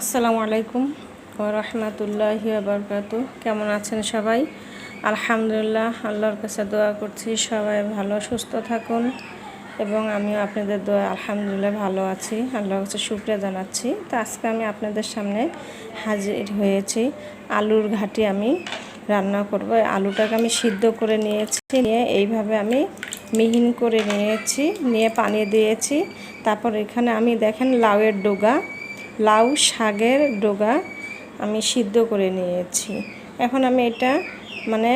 আসসালামু আলাইকুম রহমতুল্লাহ বরকাত কেমন আছেন সবাই? আলহামদুলিল্লাহ, আল্লাহর কাছে দোয়া করছি, সবাই ভালো, সুস্থ থাকুন। এবং আমিও আপনাদের দোয়া আলহামদুলিল্লাহ ভালো আছি, আল্লাহর কাছে শুক্রিয়া জানাচ্ছি। তো আজকে আমি আপনাদের সামনে হাজির হয়েছি, আলুর ঘাটি আমি রান্না করব। আলুটাকে আমি সিদ্ধ করে নিয়েছি, নিয়ে এইভাবে আমি মিহিন করে নিয়েছি, নিয়ে পানি দিয়েছি। তারপর এখানে আমি দেখেন লাউয়ের ডোগা লাউ শাকের ডোগা আমি সিদ্ধ করে নিয়েছি। এখন আমি এটা মানে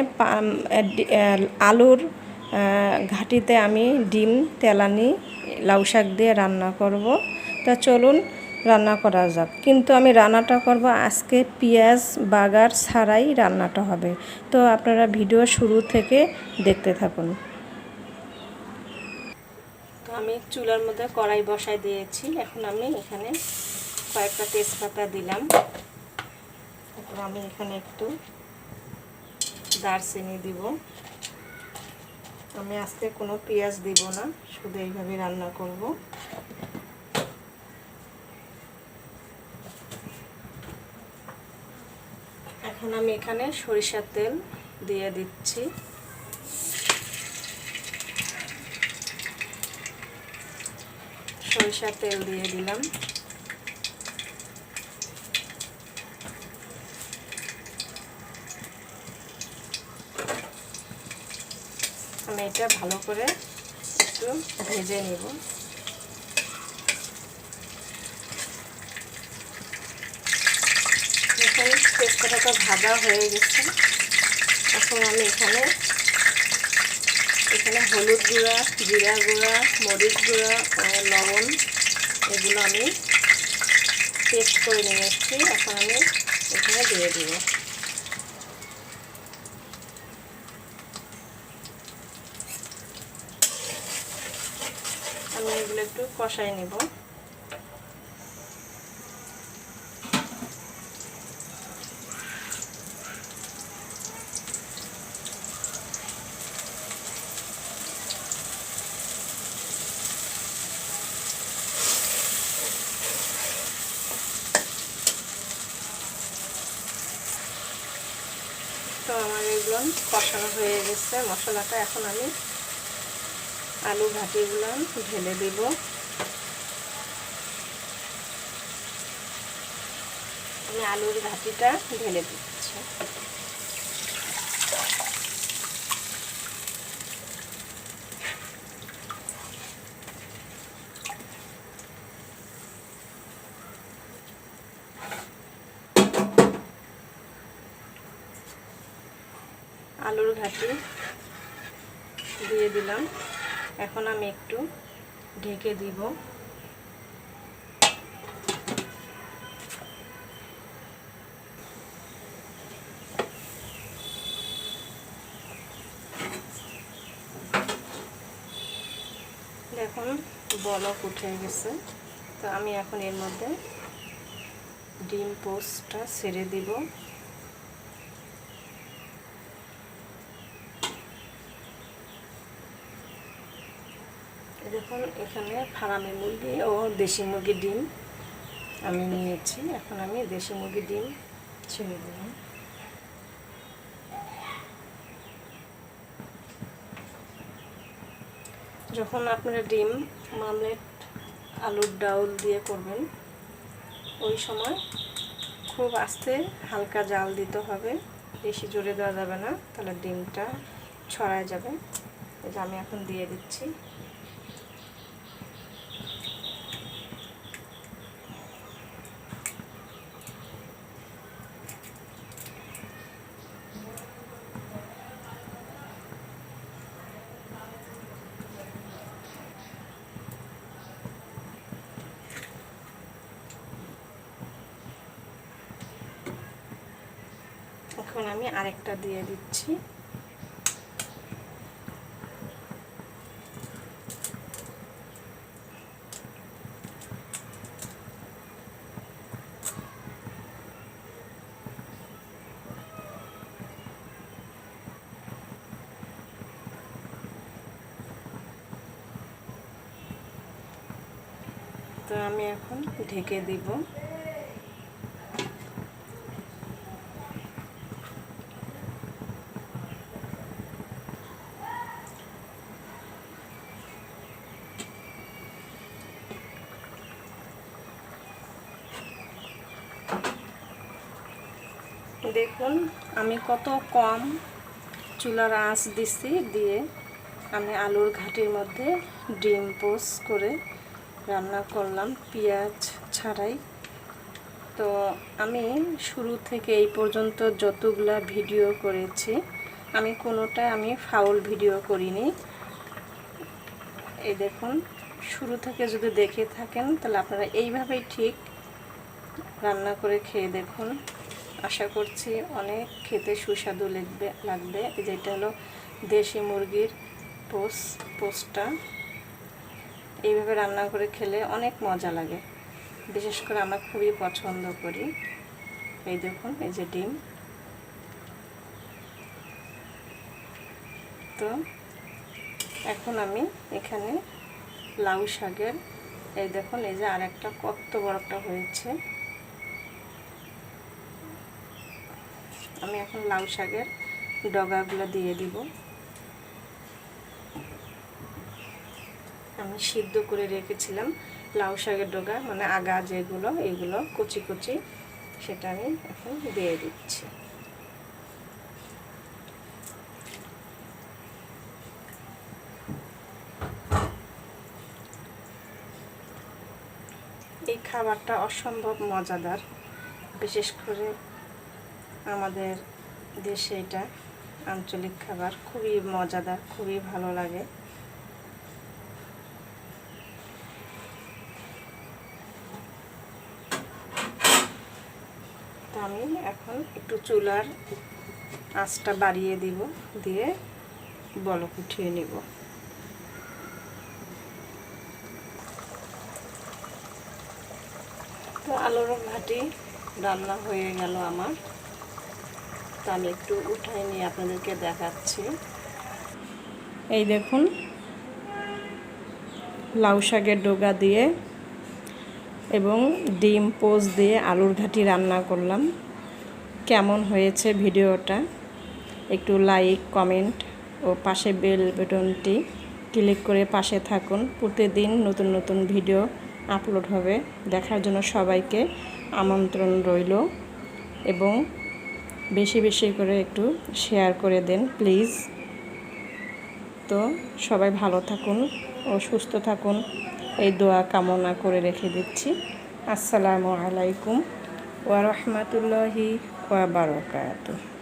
আলুর ঘাটিতে আমি ডিম, তেলানি, লাউ শাক দিয়ে রান্না করব। তা চলুন রান্না করা যাক। কিন্তু আমি রান্নাটা করব আজকে পেঁয়াজ বাগার ছাড়াই রান্নাটা হবে। তো আপনারা ভিডিও শুরু থেকে দেখতে থাকুন। তো আমি চুলার মধ্যে কড়াই বসাই দিয়েছি। এখন আমি এখানে কয়েকটা তেজপাতা দিলাম। তারপর আমি এখানে একটু দারচিনি দিব। আমি আজকে কোনো পেঁয়াজ দিব না, শুধু এইভাবে রান্না করব। এখন আমি এখানে সরিষার তেল দিয়ে দিচ্ছি। সরিষার তেল দিয়ে দিলাম। আমি এটা ভালো করে একটু ভেজে নেব। তেজপাতাটা ভাজা হয়ে গেছে। এখন আমি এখানে এখানে হলুদ গুঁড়া, জিরা গুঁড়া, মরিচ গুঁড়া লবণ এগুলো আমি পেস্ট করে নিয়ে এখন আমি এখানে দিয়ে দেবো আমি এগুলো একটু কষাই নেব। তো আমার এগুলো কষানো হয়ে গেছে। মশলাটা এখন আমি আলু ঘাটিগুলো ঢেলে দেব। আমি আলুর ঘাটিটা ঢেলে দিচ্ছি। আলুর ঘাটি দিয়ে দিলাম। এখন আমি একটু ঢেকে দিব। দেখুন, বলক উঠে গেছে। তো আমি এখন এর মধ্যে ডিম পোস্টটা ছেড়ে দিব। দেখুন, এখানে ফার্মি মুরগি ও দেশি মুরগির ডিম আমি নিয়েছি। এখন আমি দেশি মুরগির ডিম ছেড়ে দিলাম। যখন আপনারা ডিম, মামলেট, আলুর ডাউল দিয়ে করবেন, ওই সময় খুব আস্তে হালকা জাল দিতে হবে। বেশি জোরে দেওয়া যাবে না, তাহলে ডিমটা ছড়ায় যাবে। আমি এখন দিয়ে দিচ্ছি। এখন আমি আরেকটা দিয়ে দিচ্ছি। তো আমি এখন ঢেকে দিব। দেখুন, আমি কত কম চুলার আঁচ দিছি দিয়ে আমি আলুর ঘাটির মধ্যে ডিম পোস করে রান্না করলাম পেঁয়াজ ছাড়াই। তো আমি শুরু থেকে এই পর্যন্ত যতগুলা ভিডিও করেছি, আমি কোনোটা আমি ফাউল ভিডিও করিনি। এই দেখুন, শুরু থেকে যদি দেখে থাকেন, তাহলে আপনারা এইভাবেই ঠিক রান্না করে খেয়ে দেখুন। আশা করছি অনেক খেতে সুস্বাদু লাগবে লাগবে। যেটা হলো দেশি মুরগির পোস পোস্টটা এইভাবে রান্না করে খেলে অনেক মজা লাগে। বিশেষ করে আমরা খুবই পছন্দ করি। এই দেখুন, এই যে ডিম। তো এখন আমি এখানে লাউ শাকের, এই দেখুন, এই যে আর একটা কত বড় একটা হয়েছে। আমি এখন লাউ শাকের ডগাগুলো দিয়ে দিব। আমি সিদ্ধ করে রেখেছিলাম লাউ শাকের ডগা মানে আগা যেগুলো এইগুলো কচি কচি, সেটা আমি এখন দিয়ে দিচ্ছি। এই খাবারটা অসম্ভব মজাদার, বিশেষ করে আমাদের দেশে এটা আঞ্চলিক খাবার। খুবই মজাদার, খুবই ভালো লাগে। তো আমি এখন একটু চুলার আঁচটা বাড়িয়ে দিব, দিয়ে বলক উঠিয়ে নিব। তো আলুর ঘাটি রান্না হয়ে গেল আমার। তো আমি একটু উঠাই নিয়ে আপনাদেরকে দেখাচ্ছি। এই দেখুন, লাউ শাকের ডোগা দিয়ে এবং ডিম পোজ দিয়ে আলুর ঘাটি রান্না করলাম। কেমন হয়েছে ভিডিওটা? একটু লাইক, কমেন্ট ও পাশে বেল বেটনটি ক্লিক করে পাশে থাকুন। প্রতিদিন নতুন নতুন ভিডিও আপলোড হবে। দেখার জন্য সবাইকে আমন্ত্রণ রইল এবং বেশি বেশি করে একটু শেয়ার করে দেন প্লিজ তো সবাই ভালো থাকুন ও সুস্থ থাকুন। এই দোয়া কামনা করে রেখে দিচ্ছি। আসসালামু আলাইকুম ওয়া বারাকাতুহু।